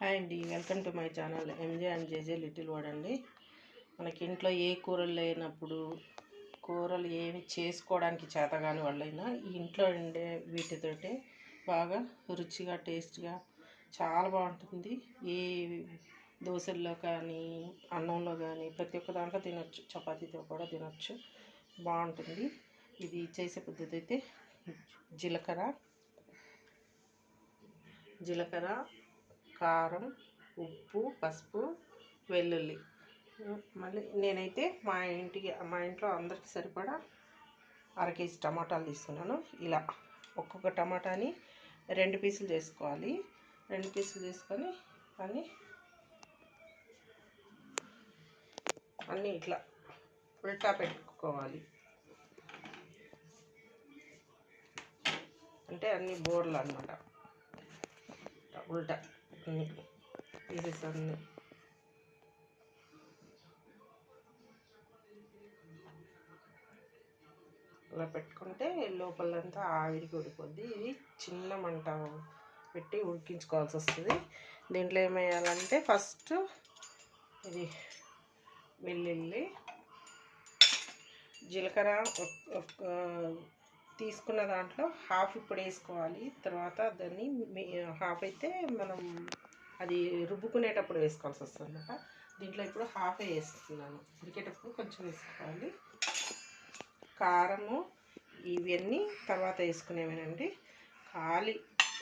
Hi అండి. Welcome to my channel. MJ and JJ little world అండి. మనకి ఇంట్లో ఏ కూరలు లేనప్పుడు కూరలు ఏమి చేసుకోవడానికి చేతగాని వాళ్ళైనా ఈ ఇంట్లో ఉండే వీటితోటే బాగా రుచిగా టేస్ట్గా చాలా బాగుంటుంది. ఏ దోశల్లో కానీ అన్నంలో కానీ ప్రతి ఒక్క దాంట్లో తినొచ్చు. చపాతీతో కూడా తినొచ్చు. బాగుంటుంది. ఇది చేసే పద్ధతి అయితే జీలకర్ర జీలకర్ర కారం ఉప్పు పసుపు వెల్లుల్లి. మళ్ళీ నేనైతే మా ఇంటికి మా ఇంట్లో అందరికి సరిపడా అర కేజీ టమాటాలు తీసుకున్నాను. ఇలా ఒక్కొక్క టమాటాని రెండు పీసులు చేసుకోవాలి. రెండు పీసులు చేసుకొని అన్నీ అన్నీ ఇట్లా ఉల్టా పెట్టుకోవాలి. అంటే అన్ని బోర్లు అనమాట ఉల్టా. అన్ని పీసెస్ అన్ని అలా పెట్టుకుంటే లోపలంతా ఆవిరికి ఉడిపోద్ది ఇది చిన్న మంట పెట్టి ఉడికించుకోవాల్సి వస్తుంది. దీంట్లో ఏమేయాలంటే ఫస్ట్ ఇది వెల్లుల్లి జీలకర్ర తీసుకున్న దాంట్లో హాఫ్ ఇప్పుడు వేసుకోవాలి. తర్వాత దాన్ని హాఫ్ అయితే మనం అది రుబ్బుకునేటప్పుడు వేసుకోవాల్సి వస్తుంది అనమాట దీంట్లో ఇప్పుడు హాఫ్ వేస్తున్నాను. ఉడికేటప్పుడు కొంచెం వేసుకోవాలి. కారము ఇవన్నీ తర్వాత వేసుకునేవేనండి. కాలి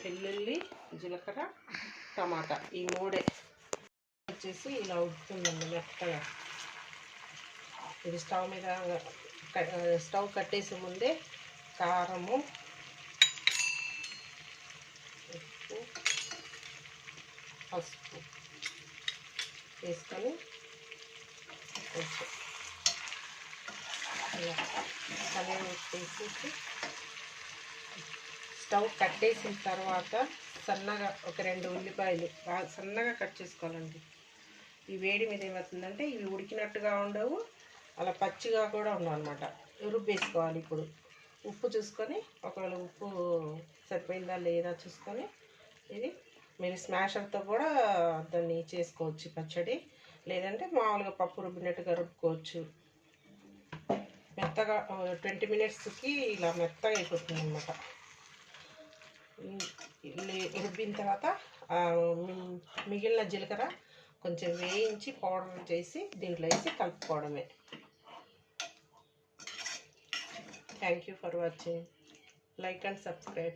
వెల్లుల్లి జీలకర్ర టమాటా ఈ మూడే వచ్చేసి ఇలా ఉడుతుందండి మెత్తగా. ఇది స్టవ్ మీద స్టవ్ కట్టేసే ముందే కారము. ఉప్పు. పసుపు. వేసుకొని కొంచెం ఇలా కలిపేసేసి స్టవ్ కట్టేసిన తర్వాత సన్నగా ఒక రెండు ఉల్లిపాయలు బాగా సన్నగా కట్ చేసుకోవాలండి. ఈ వేడి మీద ఏమవుతుందంటే ఇవి ఉడికినట్టుగా ఉండవు అలా పచ్చిగా కూడా ఉండవు అనమాట రుబ్బేసుకోవాలి ఇప్పుడు. ఉప్పు చూసుకొని ఒకవేళ ఉప్పు సరిపోయిందా లేదా చూసుకొని ఇది మీరు స్మాషర్తో కూడా దాన్ని చేసుకోవచ్చు పచ్చడి. లేదంటే మామూలుగా పప్పు రుబ్బినట్టుగా రుబ్బుకోవచ్చు. మెత్తగా ట్వంటీ మినిట్స్కి ఇలా మెత్తగా అయిపోతుంది అనమాట రుబ్బిన తర్వాత మిగిలిన జీలకర్ర కొంచెం వేయించి పౌడర్ చేసి దీంట్లో వేసి కలుపుకోవడమే. Thank you for watching. Like and subscribe.